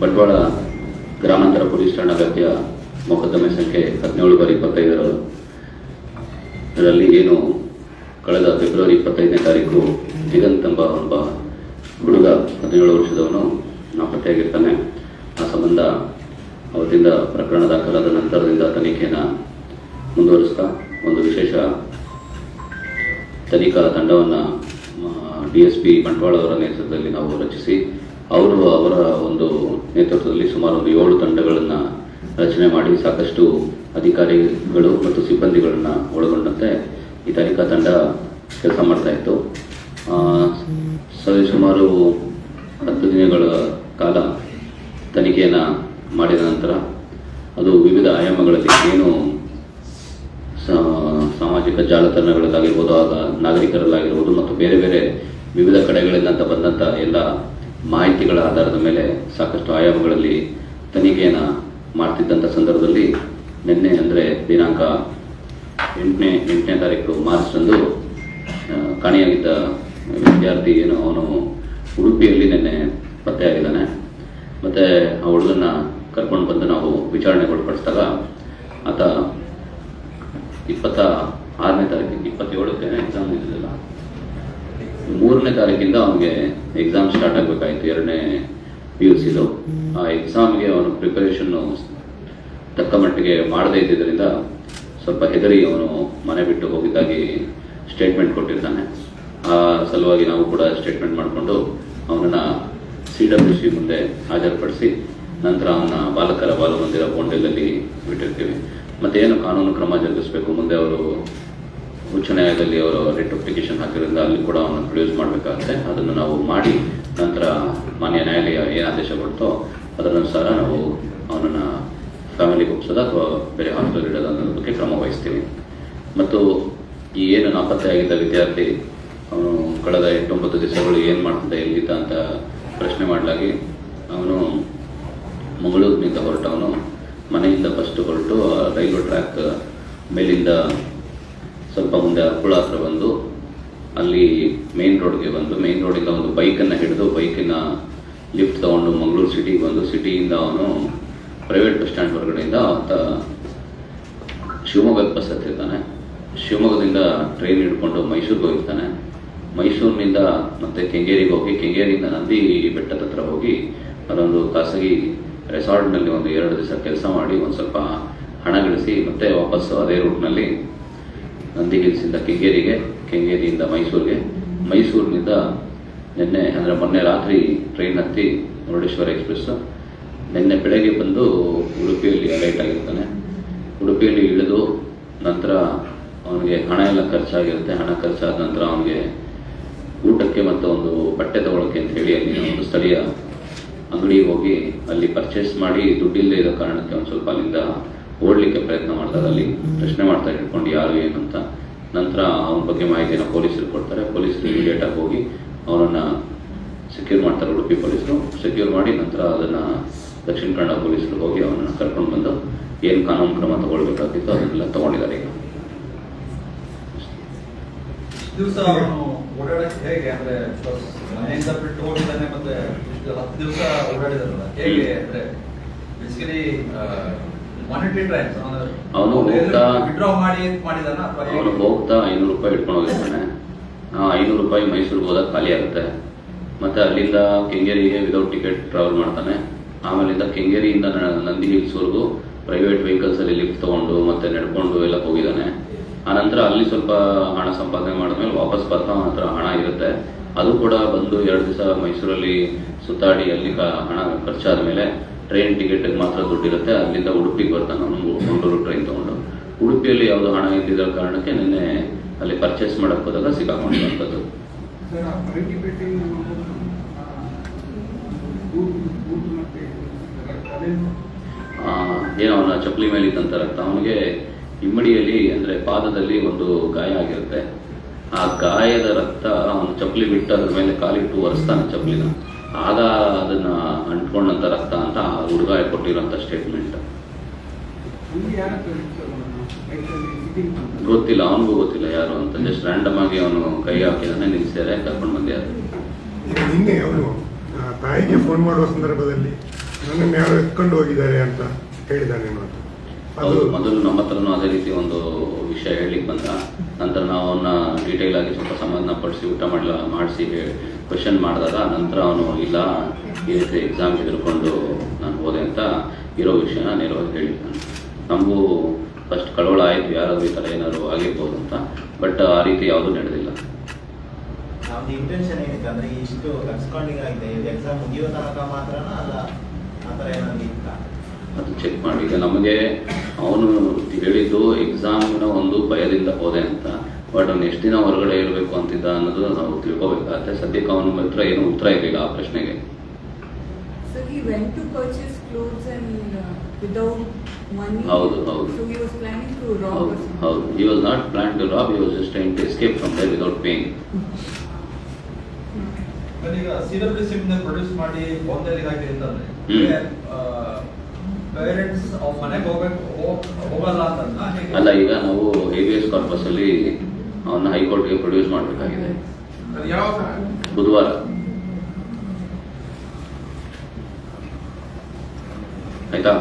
ಬಂಟ್ವಾಳ ಗ್ರಾಮಾಂತರ ಪೊಲೀಸ್ ಠಾಣಾ ವ್ಯಾಪ್ತಿಯ ಮೊಕದ್ದಮೆ ಸಂಖ್ಯೆ ಹದಿನೇಳು ಬಾರಿ ಇಪ್ಪತ್ತೈದರಲ್ಲಿ ಏನು ಕಳೆದ ಫೆಬ್ರವರಿ ಇಪ್ಪತ್ತೈದನೇ ತಾರೀಕು ದಿಗಂತ್ ಎಂಬ ಒಬ್ಬ ಹುಡುಗ ಹದಿನೇಳು ವರ್ಷದವನು ನಾಪತ್ತೆಯಾಗಿರ್ತಾನೆ. ಆ ಸಂಬಂಧ ಅವತ್ತಿಂದ ಪ್ರಕರಣ ದಾಖಲಾದ ನಂತರದಿಂದ ತನಿಖೆಯನ್ನು ಮುಂದುವರಿಸ್ತಾ ಒಂದು ವಿಶೇಷ ತನಿಖಾ ತಂಡವನ್ನು ಡಿ ಎಸ್ ಪಿ ಬಂಟ್ವಾಳ ಅವರ ನೇತೃತ್ವದಲ್ಲಿ ನಾವು ರಚಿಸಿ, ಅವರು ಅವರ ಒಂದು ನೇತೃತ್ವದಲ್ಲಿ ಸುಮಾರು ಒಂದು ಏಳು ತಂಡಗಳನ್ನು ರಚನೆ ಮಾಡಿ ಸಾಕಷ್ಟು ಅಧಿಕಾರಿಗಳು ಮತ್ತು ಸಿಬ್ಬಂದಿಗಳನ್ನು ಒಳಗೊಂಡಂತೆ ಈ ತನಿಖಾ ತಂಡ ಕೆಲಸ ಮಾಡ್ತಾ ಇತ್ತು. ಸರಿ, ಸುಮಾರು ಹತ್ತು ದಿನಗಳ ಕಾಲ ತನಿಖೆಯನ್ನು ಮಾಡಿದ ನಂತರ ಅದು ವಿವಿಧ ಆಯಾಮಗಳಲ್ಲಿ ಏನು ಸಾಮಾಜಿಕ ಜಾಲತಾಣಗಳಲ್ಲಾಗಿರ್ಬೋದು ಆಗ ನಾಗರಿಕರಲ್ಲಾಗಿರ್ಬೋದು ಮತ್ತು ಬೇರೆ ಬೇರೆ ವಿವಿಧ ಕಡೆಗಳಿಂದ ಬಂದಂಥ ಎಲ್ಲ ಮಾಹಿತಿಗಳ ಆಧಾರದ ಮೇಲೆ ಸಾಕಷ್ಟು ಆಯಾಮಗಳಲ್ಲಿ ತನಿಖೆಯನ್ನು ಮಾಡ್ತಿದ್ದಂಥ ಸಂದರ್ಭದಲ್ಲಿ ನಿನ್ನೆ ಅಂದರೆ ದಿನಾಂಕ ಎಂಟನೇ ಎಂಟನೇ ತಾರೀಕು ಮಾರ್ಚ್ರಂದು ಕಾಣೆಯಾಗಿದ್ದ ವಿದ್ಯಾರ್ಥಿ ಏನು, ಅವನು ಉಡುಪಿಯಲ್ಲಿ ನಿನ್ನೆ ಪತ್ತೆಯಾಗಿದ್ದಾನೆ. ಮತ್ತು ಆ ಹುಡುಗನ್ನ ಕರ್ಕೊಂಡು ಬಂದು ನಾವು ವಿಚಾರಣೆಗೆ ಒಳಪಡಿಸಿದಾಗ ಆತ ಇಪ್ಪತ್ತ ಆರನೇ ತಾರೀಕಿಗೆ, ಇಪ್ಪತ್ತೇಳಕ್ಕೆ ಎಕ್ಸಾಮ್ ಇದ್ದಿಲ್ಲ ಮೂರನೇ ತಾರೀಕಿಂದ ಅವನಿಗೆ ಎಕ್ಸಾಮ್ ಸ್ಟಾರ್ಟ್ ಆಗಬೇಕಾಯಿತು, ಎರಡನೇ ಪಿ ಯು ಸಿದು ಆ ಎಕ್ಸಾಮ್ಗೆ ಅವನು ಪ್ರಿಪರೇಷನ್ನು ತಕ್ಕ ಮಟ್ಟಿಗೆ ಮಾಡದೇ ಇದ್ದಿದ್ದರಿಂದ ಸ್ವಲ್ಪ ಹೆದರಿ ಅವನು ಮನೆ ಬಿಟ್ಟು ಹೋಗಿದ್ದಾಗಿ ಸ್ಟೇಟ್ಮೆಂಟ್ ಕೊಟ್ಟಿರ್ತಾನೆ. ಆ ಸಲುವಾಗಿ ನಾವು ಕೂಡ ಸ್ಟೇಟ್ಮೆಂಟ್ ಮಾಡಿಕೊಂಡು ಅವನನ್ನು ಸಿ ಡಬ್ಲ್ಯೂ ಸಿ ಮುಂದೆ ಹಾಜರುಪಡಿಸಿ ನಂತರ ಅವನ ಬಾಲಕರ ಬಾಲಮಂದಿರ ಬೋಂಡೆಲಲ್ಲಿ ಬಿಟ್ಟಿರ್ತೀವಿ. ಮತ್ತೇನು ಕಾನೂನು ಕ್ರಮ ಜರುಗಿಸಬೇಕು, ಮುಂದೆ ಅವರು ಉಚ್ಚ ನ್ಯಾಯಾಲಯದಲ್ಲಿ ಅವರು ರಿಟ್ ಅಪ್ಲಿಕೇಶನ್ ಹಾಕಿರೋದ್ರಿಂದ ಅಲ್ಲಿ ಕೂಡ ಅವನ್ನ ಪ್ರೊಡ್ಯೂಸ್ ಮಾಡಬೇಕಾಗುತ್ತೆ. ಅದನ್ನು ನಾವು ಮಾಡಿ ನಂತರ ಮಾನ್ಯ ನ್ಯಾಯಾಲಯ ಏನು ಆದೇಶ ಕೊಡ್ತೋ ಅದರನುಸಾರ ನಾವು ಅವನನ್ನು ಫ್ಯಾಮಿಲಿಗೆ ಒಪ್ಸೋದು ಅಥವಾ ಬೇರೆ ಹಾಸ್ಪಿಟಲ್ ಇಡೋದ ಅನ್ನೋದ್ರ ಬಗ್ಗೆ ಕ್ರಮ ವಹಿಸ್ತೀವಿ. ಮತ್ತು ಈ ಏನು ನಾಪತ್ತೆಯಾಗಿದ್ದ ವಿದ್ಯಾರ್ಥಿ, ಅವನು ಕಳೆದ ಎಂಟೊಂಬತ್ತು ದಿವಸಗಳು ಏನು ಮಾಡ್ತಿದ್ದ, ಎಲ್ಲಿದ್ದ ಅಂತ ಪ್ರಶ್ನೆ ಮಾಡಲಾಗಿ ಅವನು ಮಂಗಳೂರಿನಿಂದ ಹೊರಟವನು. ಮನೆಯಿಂದ ಫಸ್ಟ್ ಹೊರಟು ರೈಲ್ವೆ ಟ್ರ್ಯಾಕ್ ಮೇಲಿಂದ ಹತ್ರ ಬಂದು, ಅಲ್ಲಿ ಮೇನ್ ರೋಡ್ಗೆ ಬಂದು ಮೇನ್ ರೋಡಿಂದ ಒಂದು ಬೈಕನ್ನು ಹಿಡಿದು ಬೈಕಿನ ಲಿಫ್ಟ್ ತಗೊಂಡು ಮಂಗಳೂರು ಸಿಟಿಗೆ ಬಂದು ಸಿಟಿಯಿಂದ ಅವನು ಪ್ರೈವೇಟ್ ಬಸ್ ಸ್ಟ್ಯಾಂಡ್ ಹೊರಗಡೆಯಿಂದ ಆತ ಶಿವಮೊಗ್ಗಕ್ಕೆ ಬಸ್ ಹತ್ತಿರ್ತಾನೆ. ಶಿವಮೊಗ್ಗದಿಂದ ಟ್ರೈನ್ ಹಿಡ್ಕೊಂಡು ಮೈಸೂರಿಗೆ ಹೋಗಿರ್ತಾನೆ. ಮೈಸೂರಿನಿಂದ ಮತ್ತೆ ಕೆಂಗೇರಿಗೆ ಹೋಗಿ, ಕೆಂಗೇರಿಯಿಂದ ನಂದಿ ಬೆಟ್ಟದ ಹತ್ರ ಹೋಗಿ ಅದೊಂದು ಖಾಸಗಿ ರೆಸಾರ್ಟ್ನಲ್ಲಿ ಒಂದು ಎರಡು ದಿವಸ ಕೆಲಸ ಮಾಡಿ, ಒಂದು ಸ್ವಲ್ಪ ಹಣ ಗಳಿಸಿ ಮತ್ತೆ ವಾಪಸ್ಸು ಅದೇ ರೂಟ್ನಲ್ಲಿ ನಂದಿ ಹಿಲ್ಸಿಂದ ಕೆಂಗೇರಿಗೆ, ಕೆಂಗೇರಿಯಿಂದ ಮೈಸೂರಿಗೆ. ಮೈಸೂರಿನಿಂದ ನಿನ್ನೆ, ಅಂದರೆ ಮೊನ್ನೆ ರಾತ್ರಿ ಟ್ರೈನ್ ಹತ್ತಿ ಮುರುಡೇಶ್ವರ ಎಕ್ಸ್ಪ್ರೆಸ್ ನಿನ್ನೆ ಬೆಳಗ್ಗೆ ಬಂದು ಉಡುಪಿಯಲ್ಲಿ ಅಲೈಟ್ ಆಗಿರ್ತಾನೆ. ಉಡುಪಿಯಲ್ಲಿ ಇಳಿದು ನಂತರ ಅವನಿಗೆ ಹಣ ಎಲ್ಲ ಖರ್ಚಾಗಿರುತ್ತೆ. ಹಣ ಖರ್ಚಾದ ನಂತರ ಅವನಿಗೆ ಊಟಕ್ಕೆ ಮತ್ತು ಒಂದು ಬಟ್ಟೆ ತಗೊಳಕ್ಕೆ ಅಂತ ಹೇಳಿ ಅಲ್ಲಿ ಒಂದು ಸ್ಥಳೀಯ ಅಂಗಡಿಗೆ ಹೋಗಿ ಅಲ್ಲಿ ಪರ್ಚೇಸ್ ಮಾಡಿ ದುಡ್ಡಿಲ್ಲದೆ ಇರೋ ಕಾರಣಕ್ಕೆ ಒಂದು ಸ್ವಲ್ಪ ಅಲ್ಲಿಂದ ಓಡಲಿಕ್ಕೆ ಪ್ರಯತ್ನ ಮಾಡ್ತಾರೆ ಅಲ್ಲಿ. ಪ್ರಶ್ನೆ ಮಾಡ್ತಾ ಇಟ್ಕೊಂಡು ಯಾರು ಏನು ಅಂತ. ನಂತರ ಅವನ ಬಗ್ಗೆ ಮಾಹಿತಿಯನ್ನು ಪೊಲೀಸರು ಕೊಡ್ತಾರೆ. ಪೊಲೀಸರು ಇಮಿಡಿಯೇಟ್ ಆಗಿ ಹೋಗಿ ಅವನನ್ನು ಸೆಕ್ಯೂರ್ ಮಾಡ್ತಾರೆ ಉಡುಪಿ ಪೊಲೀಸರು. ಸೆಕ್ಯೂರ್ ಮಾಡಿ ನಂತರ ಅದನ್ನು ದಕ್ಷಿಣ ಕನ್ನಡ ಪೊಲೀಸರು ಹೋಗಿ ಅವನನ್ನು ಕರ್ಕೊಂಡು ಬಂದು ಏನು ಕಾನೂನು ಕ್ರಮ ತಗೊಳ್ಬೇಕಾಗಿತ್ತು ಅದನ್ನೆಲ್ಲ ತಗೊಂಡಿದ್ದಾರೆ ಈಗ. ದಿವಸ ಅವನು ಓಡಾಡಕ್ಕೆ ಹೇಗೆ? ಅಂದ್ರೆ ಮನೆಯಿಂದ ಬಿಟ್ಟು ಹೋಗಿದ್ದಾನೆ ಮತ್ತೆ ಹತ್ತು ದಿವಸ ಓಡಾಡಿದಾರಲ್ಲ ಹೇಗೆ ಅಂದ್ರೆ ಬೇಸಿಕಲಿ ಅವನು ಹೋಗ್ತಾ- ಅವನು ಹೋಗ್ತಾ ಐನೂರು ರೂಪಾಯಿ ಇಟ್ಕೊಂಡು ಹೋಗಿರ್ತಾನೆ. ಆ ಐನೂರು ರೂಪಾಯಿ ಮೈಸೂರಿಗೆ ಹೋದಾಗ ಖಾಲಿ ಆಗುತ್ತೆ. ಮತ್ತೆ ಅಲ್ಲಿಂದ ಕೆಂಗೇರಿಗೆ ವಿದೌಟ್ ಟಿಕೆಟ್ ಟ್ರಾವೆಲ್ ಮಾಡ್ತಾನೆ. ಆಮೇಲಿಂದ ಕೆಂಗೇರಿಯಿಂದ ನಂದಿ ಹಿಲ್ಸ್ವರೆಗೂ ಪ್ರೈವೇಟ್ ವೆಹಿಕಲ್ಸ್ ಅಲ್ಲಿ ಲಿಫ್ಟ್ ತಗೊಂಡು ಮತ್ತೆ ನಡ್ಕೊಂಡು ಎಲ್ಲ ಹೋಗಿದ್ದಾನೆ. ಆನಂತರ ಅಲ್ಲಿ ಸ್ವಲ್ಪ ಹಣ ಸಂಪಾದನೆ ಮಾಡಿದ್ಮೇಲೆ ವಾಪಸ್ ಬರ್ತಾ ಅವನ ಹತ್ರ ಹಣ ಇರುತ್ತೆ. ಅದು ಕೂಡ ಬಂದು ಎರಡು ದಿವಸ ಮೈಸೂರಲ್ಲಿ ಸುತ್ತಾಡಿ ಅಲ್ಲಿ ಹಣ ಖರ್ಚಾದ ಮೇಲೆ ಟ್ರೈನ್ ಟಿಕೆಟ್ಗೆ ಮಾತ್ರ ದುಡ್ಡಿರುತ್ತೆ ಅಲ್ಲಿಂದ ಉಡುಪಿಗೆ ಬರ್ತಾನೆ ಅವನು ಮಂಗಳೂರು ಟ್ರೈನ್ ತಗೊಂಡು. ಉಡುಪಿಯಲ್ಲಿ ಯಾವುದೋ ಹಣ ಇದ್ದಿದ್ದ ಕಾರಣಕ್ಕೆ ನಿನ್ನೆ ಅಲ್ಲಿ ಪರ್ಚೇಸ್ ಮಾಡಕ್ಕೆ ಹೋದಾಗ ಸಿಕ್ಕಾಕೊಂಡಿರುವಂಥದ್ದು ಏನೋ ಆ, ಏನು ಅವನ ಚಪ್ಪಲಿ ಮೇಲೆ ಇದ್ದಂಥ ರಕ್ತ. ಅವನಿಗೆ ಇಮ್ಮಡಿಯಲ್ಲಿ ಅಂದರೆ ಪಾದದಲ್ಲಿ ಒಂದು ಗಾಯ ಆಗಿರುತ್ತೆ. ಆ ಗಾಯದ ರಕ್ತ ಅವನು ಚಪ್ಪಲಿ ಬಿಟ್ಟು ಅದ್ರ ಮೇಲೆ ಕಾಲಿಟ್ಟು ಒರೆಸ್ತಾನೆ ಚಪ್ಪಲಿನ. ಆಗ ಅದನ್ನ ಅಂಟ್ಕೊಂಡಂತ ರಕ್ತ ಅಂತ ಆ ಹುಡುಗ ಕೊಟ್ಟಿರೋಂಥ ಸ್ಟೇಟ್ಮೆಂಟ್ ಗೊತ್ತಿಲ್ಲ ಅವನಿಗೂ ಗೊತ್ತಿಲ್ಲ ಯಾರು ಅಂತ. ಜಸ್ಟ್ ರ್ಯಾಂಡಮ್ ಆಗಿ ಅವನು ಕೈ ಹಾಕಿದಾನೆ ನಿಲ್ಸಿದ್ದಾರೆ ಕರ್ಕೊಂಡು ಬಂದ್ಯಾರು ನಿನ್ನೆ ಅವನು ತಾಯಿಗೆ ಫೋನ್ ಮಾಡುವ ಸಂದರ್ಭದಲ್ಲಿ ನನ್ನನ್ನು ಯಾರು ಎತ್ಕೊಂಡು ಹೋಗಿದ್ದಾರೆ ಅಂತ ಹೇಳಿದ್ದಾನೆ ಅದು ಮೊದಲು ನಮ್ಮ ಹತ್ರನೂ ಅದೇ ರೀತಿ ಒಂದು ವಿಷಯ ಹೇಳಲಿಕ್ಕೆ ಬಂದ. ನಂತರ ನಾವು ಅವನ್ನ ಡೀಟೇಲ್ ಆಗಿ ಸ್ವಲ್ಪ ಸಮಾಧಾನ ಪಡಿಸಿ, ಊಟ ಮಾಡಲ, ಮಾಡಿಸಿ ಕ್ವಶನ್ ಮಾಡಿದಾಗ ನಂತರ ಅವನು ಇಲ್ಲ, ಈ ರೀತಿ ಎಕ್ಸಾಮ್ ಎದುರ್ಕೊಂಡು ನಾನು ಹೋದೆ ಅಂತ ಇರೋ ವಿಷಯನ ನೇರವಾಗಿ ಹೇಳಿದ್ದಾನೆ. ನಮಗೂ ಫಸ್ಟ್ ಕಳವಳ ಆಯಿತು, ಯಾರಾದರೂ ಈ ಥರ ಏನಾದರೂ ಆಗಿರ್ಬೋದು ಅಂತ. ಬಟ್ ಆ ರೀತಿ ಯಾವುದೂ ನಡೆದಿಲ್ಲ. ನಮ್ದು ಇಂಟೆನ್ಷನ್ ಏನಿತ್ತು ಅಂದ್ರೆ ಇಷ್ಟು ಕನ್ಸ್ಕೊಂಡಿಂಗ್ ಆಗಿದೆ ಎಕ್ಸಾಮ್ ಮುಗಿಯೋ ತನಕ ಮಾತ್ರನಾ, ಅಲ್ಲ, ಆ ಥರ ಏನಾದ್ರು ಇತ್ತಾ ಅದು ಚೆಕ್ ಮಾಡಿ. ಈಗ ನಮಗೆ ಅವನು ಹೇಳಿದ್ದು ಎಕ್ಸಾಮಿನ ಒಂದು ಭಯದಿಂದ ಹೋದೆ ಅಂತ. ಬಟ್ ಅವ್ನು ಎಷ್ಟು ದಿನ ಹೊರಗಡೆ ಇರಬೇಕು ಅಂತಿದ್ದ ಅನ್ನೋದು ನಾವು ತಿಳ್ಕೊಬೇಕಾಗತ್ತೆ ಸದ್ಯಕ್ಕೆ ಅವನ ಹತ್ರ ಏನು ಉತ್ತರ ಇರಲಿಲ್ಲ ಆ ಪ್ರಶ್ನೆಗೆ. So he went to purchase clothes and uh, without money. ಹೌದು, ಹೌದು. Was not plan to rob he was just trying to escape from there without paying ಮತ್ತೆ ಈಗ ಸಿ ಡಬ್ಲ್ಯೂ ಸಿಮ್ ಪ್ರೊಡ್ಯೂಸ್ ಮಾಡಿ ಬಾಂಬೆ ಹಾಕಿ ಅಂತಂದ್ರೆ. ಅಲ್ಲ ಈಗ ನಾವು ಹೇಬಿಯಸ್ ಕಾರ್ಪಸ್ ಅಲ್ಲಿ ಅವನ್ನ ಹೈಕೋರ್ಟ್ಗೆ ಪ್ರೊಡ್ಯೂಸ್ ಮಾಡಬೇಕಾಗಿದೆ. ಬುಧವಾರ. ಆಯ್ತಾ?